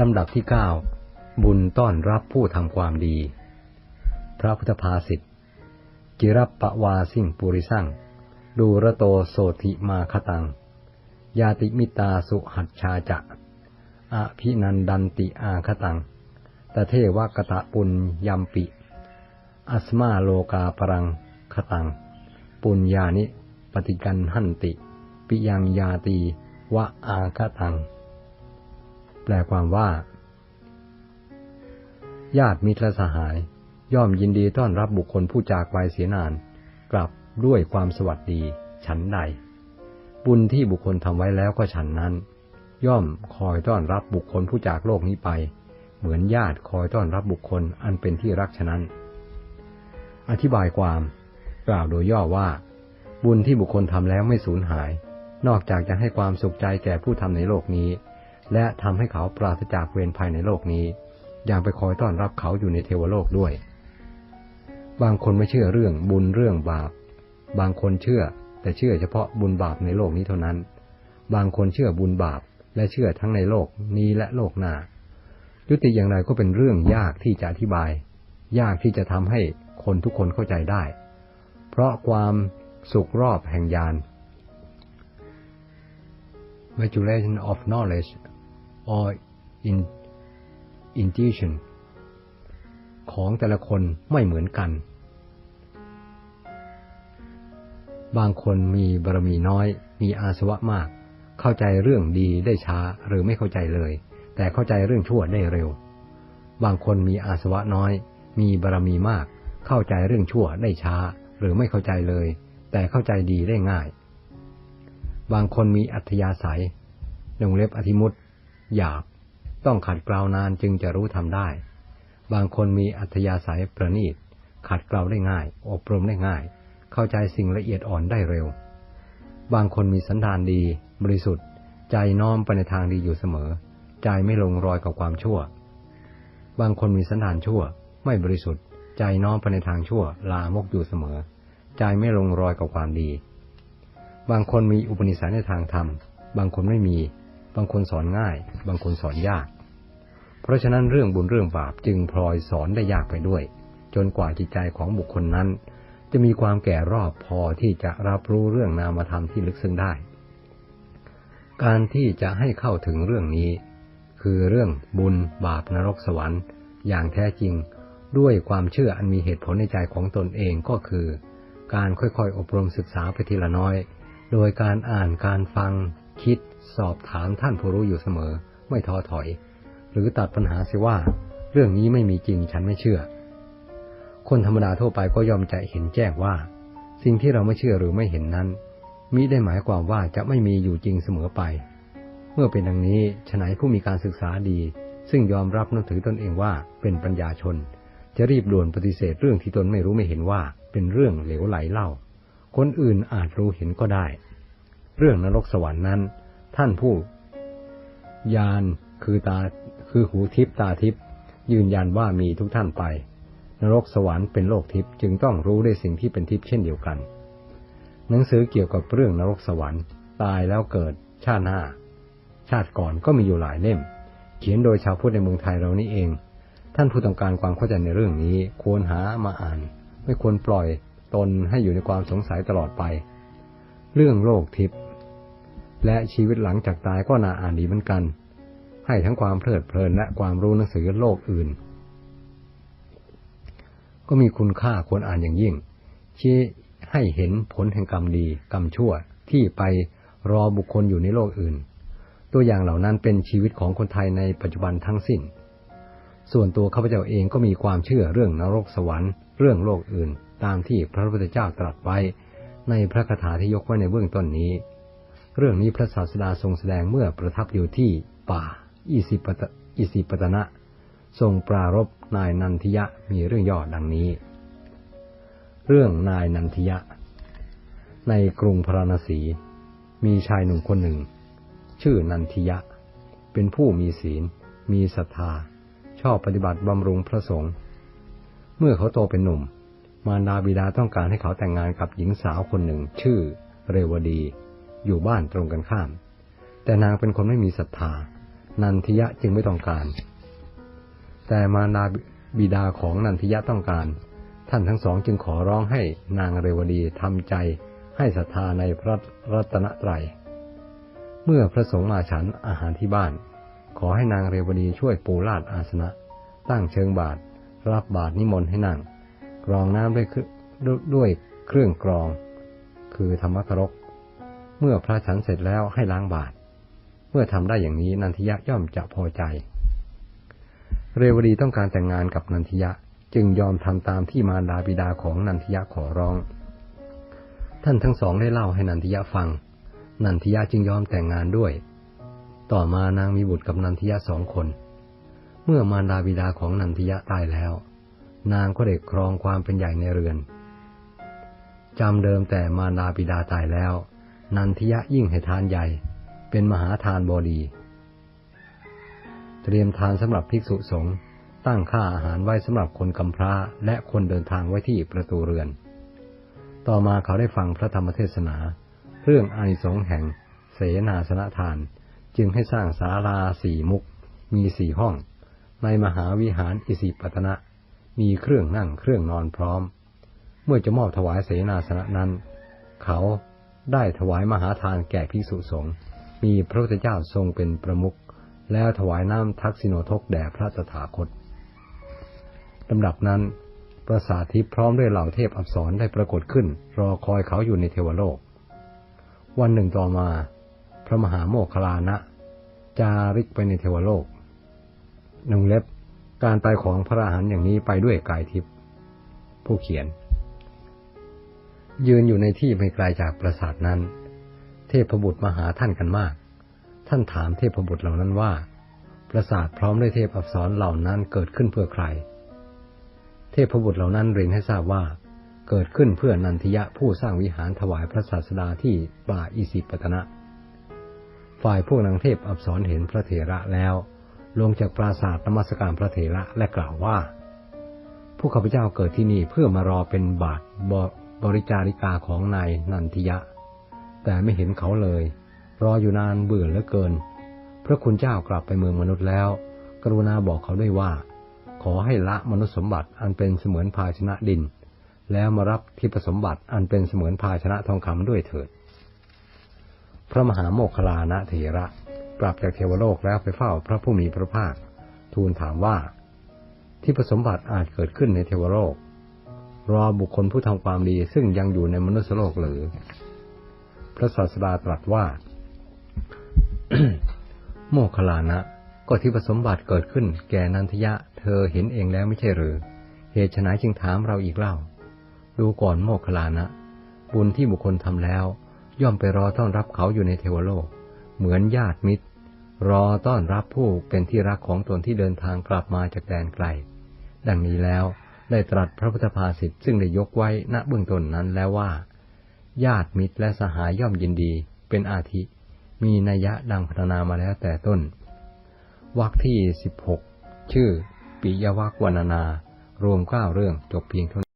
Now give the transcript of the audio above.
ลำดับที่เก้าบุญต้อนรับผู้ทำความดี พระพุทธภาษิตกิรับปะวาสิ่งปุริสั่งดูระโตโสติมาคตัง ยาติมิตาสุหัดชาจะอภินันดันติอาคตังตะเทวกตะปุญยัมปิ อัสมาโลกาปรังคตัง ปุญญานิปฏิกันหันติ ปิยังยาตีวะอาคตัง แปลความว่า ญาติมิตรสหาย ย่อมยินดีต้อนรับบุคคลผู้จากไปเสียนาน กลับด้วยความสวัสดี ฉันใด บุญที่บุคคลทำไว้แล้วก็ฉันนั้น ย่อมคอยต้อนรับบุคคลผู้จากโลกนี้ไป เหมือนญาติคอยต้อนรับบุคคลอันเป็นที่รักฉะนั้น อธิบายความ กล่าวโดยย่อว่า บุญที่บุคคลทำแล้วไม่สูญหาย นอกจากจะให้ความสุขใจแก่ผู้ทำในโลกนี้ และทำให้เขาปราศจากเวรภัยในโลกนี้ อย่างไปคอยต้อนรับเขาอยู่ในเทวโลกด้วย บางคนไม่เชื่อเรื่องบุญเรื่องบาป บางคนเชื่อ แต่เชื่อเฉพาะบุญบาปในโลกนี้เท่านั้น บางคนเชื่อบุญบาปและเชื่อทั้งในโลกนี้และโลกหน้า ยุติอย่างไรก็เป็นเรื่องยากที่จะอธิบาย ยากที่จะทำให้คนทุกคนเข้าใจได้ เพราะความสุขรอบแห่งญาณ Maturity of knowledge or in intuition ของแต่ละคนไม่เหมือนกัน บางคนมีบารมีน้อย มีอาสวะมาก เข้าใจเรื่องดีได้ช้าหรือไม่เข้าใจเลย แต่เข้าใจเรื่องชั่วได้เร็ว บางคนมีอาสวะน้อย มีบารมีมาก เข้าใจเรื่องชั่วได้ช้า หรือไม่เข้าใจเลย แต่เข้าใจดีได้ง่าย บางคนมีอัธยาศัยลงเล็บอธิมุต หยาบ ต้องขัดเกลานานจึงจะรู้ทำได้ บางคนมีอัธยาศัยประณีต ขัดเกลาได้ง่าย อบรมได้ง่าย เข้าใจสิ่งละเอียดอ่อนได้เร็ว บางคนมีสันดานดี บริสุทธิ์ ใจน้อมไปในทางดีอยู่เสมอ ใจไม่ลงรอยกับความชั่ว บางคนมีสันดานชั่ว ไม่บริสุทธิ์ ใจน้อมไปในทางชั่ว ลามกอยู่เสมอ ใจไม่ลงรอยกับความดี บางคนมีอุปนิสัยในทางธรรม บางคนไม่มี บางคนสอนง่าย บางคนสอนยาก เพราะฉะนั้นเรื่องบุญเรื่องบาปจึงพลอยสอนได้ยากไปด้วย จนกว่าจิตใจของบุคคลนั้น จะมีความแก่รอบพอที่จะรับรู้เรื่องนามธรรมที่ลึกซึ้งได้ การที่จะให้เข้าถึงเรื่องนี้ คือเรื่องบุญบาปนรกสวรรค์ อย่างแท้จริง ด้วยความเชื่ออันมีเหตุผลในใจของตนเองก็คือ การค่อยๆอบรมศึกษาไปทีละน้อย โดยการอ่านการฟัง คิด สอบถามท่านผู้รู้อยู่เสมอ ไม่ท้อถอย หรือตัดปัญหาเสียว่า เรื่องนี้ไม่มีจริงฉันไม่เชื่อ คนธรรมดาทั่วไปก็ยอมใจเห็นแจ้งว่า สิ่งที่เราไม่เชื่อหรือไม่เห็นนั้นมิได้หมายความว่าจะไม่มีอยู่จริงเสมอไป เมื่อเป็นดังนี้ฉนัยผู้มีการศึกษาดี ซึ่งยอมรับนับถือตนเองว่าเป็นปัญญาชน จะรีบด่วนปฏิเสธเรื่องที่ตนไม่รู้ไม่เห็นว่าเป็นเรื่องเหลวไหลเล่า คนอื่นอาจรู้เห็นก็ได้ เรื่องนรกสวรรค์นั้น ท่านผู้ยานคือตาคือหูทิพตาทิพยืนยันว่ามีทุกท่านไป นรกสวรรค์เป็นโลกทิพจึงต้องรู้ได้สิ่งที่เป็นทิพเช่นเดียวกัน หนังสือเกี่ยวกับเรื่องนรกสวรรค์ตายแล้วเกิดชาติหน้า ชาติก่อนก็มีอยู่หลายเล่ม เขียนโดยชาวพุทธในเมืองไทยเรานี่เอง ท่านผู้ต้องการความเข้าใจในเรื่องนี้ควรหามาอ่าน ไม่ควรปล่อยตนให้อยู่ในความสงสัยตลอดไป เรื่องโลกทิพย์ และชีวิตหลังจากตายก็น่าอ่านดีเหมือนกัน ให้ทั้งความเพลิดเพลินและความรู้หนังสือโลกอื่น ก็มีคุณค่าควรอ่านอย่างยิ่ง ชี้ให้เห็นผลแห่งกรรมดีกรรมชั่วที่ไปรอบุคคลอยู่ในโลกอื่น ตัวอย่างเหล่านั้นเป็นชีวิตของคนไทยในปัจจุบันทั้งสิ้น ส่วนตัวข้าพเจ้าเองก็มีความเชื่อเรื่องนรกสวรรค์เรื่องโลกอื่น ตามที่พระพุทธเจ้าตรัสไว้ในพระคาถาที่ยกไว้ในเบื้องต้นนี้ เรื่องนี้พระศาสดาทรงแสดงเมื่อประทับอยู่ที่ป่าอิสิปตอิสิปตนะ ทรงปรารบนายนันทิยะมีเรื่องย่อดังนี้ เรื่องนายนันทิยะ ในกรุงพราณสี มีชายหนุ่มคนหนึ่ง ชื่อนันทิยะ เป็นผู้มีศีล มีศรัทธา ชอบปฏิบัติบำรุงพระสงฆ์เมื่อเขาโตเป็นหนุ่ม มารดาบิดาต้องการให้เขาแต่งงานกับหญิงสาวคนหนึ่ง ชื่อเรวดี อยู่บ้านตรงกันข้าม แต่นางเป็นคนไม่มีศรัทธา นันทิยะจึงไม่ต้องการ แต่มารดาบิดาของนันทิยะต้องการ ท่านทั้งสองจึงขอร้องให้นางเรวดีทำใจให้ศรัทธาในพระรัตนตรัย เมื่อพระสงฆ์มาฉันอาหารที่บ้าน ขอให้นางเรวดีช่วยปูลาดอาสนะ ตั้งเชิงบาท รับบาทนิมนต์ให้นั่งกรองน้ำด้วยเครื่องด้วยเครื่องกรอง คือธรรมกรก เมื่อพระฉันเสร็จแล้วให้ล้างบาทเมื่อทำได้อย่างนี้นันทิยะย่อมจะพอใจ เรวดีต้องการแต่งงานกับนันทิยะจึงยอมทำตามที่มารดาบิดาของนันทิยะขอร้อง ท่านทั้งสองได้เล่าให้นันทิยะฟัง นันทิยะจึงยอมแต่งงานด้วย ต่อมานางมีบุตรกับนันทิยะสองคน เมื่อมารดาบิดาของนันทิยะตายแล้ว นางก็เด็กครองความเป็นใหญ่ในเรือนจำเดิมแต่มารดาบิดาตายแล้ว นันทิยะยิ่งให้ทานใหญ่ เป็นมหาทานบดีเตรียมทานสำหรับภิกษุสงฆ์ตั้งค่าอาหารไว้สำหรับคนกำพร้าและคนเดินทางไว้ที่ประตูเรือน ต่อมาเขาได้ฟังพระธรรมเทศนา เรื่องอานิสงส์แห่ง เสนาสนะทาน จึงให้สร้างศาลาสี่มุก มีสี่ห้อง ในมหาวิหารอิสิปตนะ มีเครื่องนั่งเครื่องนอนพร้อม เมื่อจะมอบถวายเสนาสนะนั้น เขา ได้ถวายมหาทานแก่ภิกษุสงฆ์มีพระพุทธเจ้าทรงเป็นประมุขแล้วถวายน้ำทักษิโนทกแด่พระตถาคตลำดับนั้นปราสาททิพย์พร้อมด้วยเหล่าเทพอับสรได้ปรากฏขึ้น รอคอยเขาอยู่ในเทวโลก วันหนึ่งต่อมา พระมหาโมคคลานะ จาริกไปในเทวโลกหนึ่งเล็บการไปของพระอรหันต์อย่างนี้ไปด้วยกายทิพย์ผู้เขียน ยืนอยู่ในที่ไม่ไกลจากปราสาทนั้น เทพบุตรมาหาท่านกันมาก ท่านถามเทพบุตรเหล่านั้นว่า ปราสาทพร้อมด้วยเทพอับสรเหล่านั้นเกิดขึ้นเพื่อใคร เทพบุตรเหล่านั้นเรียนให้ทราบว่าเกิดขึ้นเพื่อนันทิยะผู้สร้างวิหารถวายพระศาสดาที่ป่าอิสิปตนะ ฝ่ายพวกนางเทพอับสรเห็นพระเถระแล้ว ลงจากปราสาทนมัสการพระเถระและกล่าวว่า ผู้ข้าพเจ้าเกิดที่นี่เพื่อมารอเป็นบาท บริจาริกาของนายนันทิยะ แต่ไม่เห็นเขาเลย รออยู่นานเบื่อเหลือเกิน พระคุณเจ้ากลับไปเมืองมนุษย์แล้ว กรุณาบอกเขาด้วยว่า ขอให้ละมนุษย์สมบัติอันเป็นเสมือนภาชนะดิน แล้วมารับทิพสมบัติอันเป็นเสมือนภาชนะทองคำด้วยเถิด พระมหาโมคคลานะเถระกลับจากเทวโลกแล้วไปเฝ้าพระผู้มีพระภาค ทูลถามว่าทิพสมบัติอาจเกิดขึ้นในเทวโลก รอบุคคลผู้ทำความดีซึ่งยังอยู่ในมนุษยโลกหรือ พระศาสดาตรัสว่า โมคคลานะ ก็ทิพสมบัติเกิดขึ้น แก่นันทยะ เธอเห็นเองแล้วไม่ใช่หรือ เหตุฉนจึงถามเราอีกเล่า ดูก่อนโมคคลานะ บุญที่บุคคลทำแล้ว ย่อมไปรอต้อนรับเขาอยู่ในเทวโลก เหมือนญาติมิตร รอต้อนรับผู้เป็นที่รักของตนที่เดินทางกลับมาจากแดนไกล ดังนี้แล้ว ได้ตรัสพระพุทธภาษิตซึ่งได้ยกไว้ณเบื้องต้นนั้นแล้วว่า ญาติมิตรและสหายย่อมยินดีเป็นอาทิ มีนัยยะดังพัฒนามาแล้วแต่ต้นวรรคที่สิบหกชื่อ ปิยวัควรรณนา รวมเก้าเรื่องจบเพียงเท่า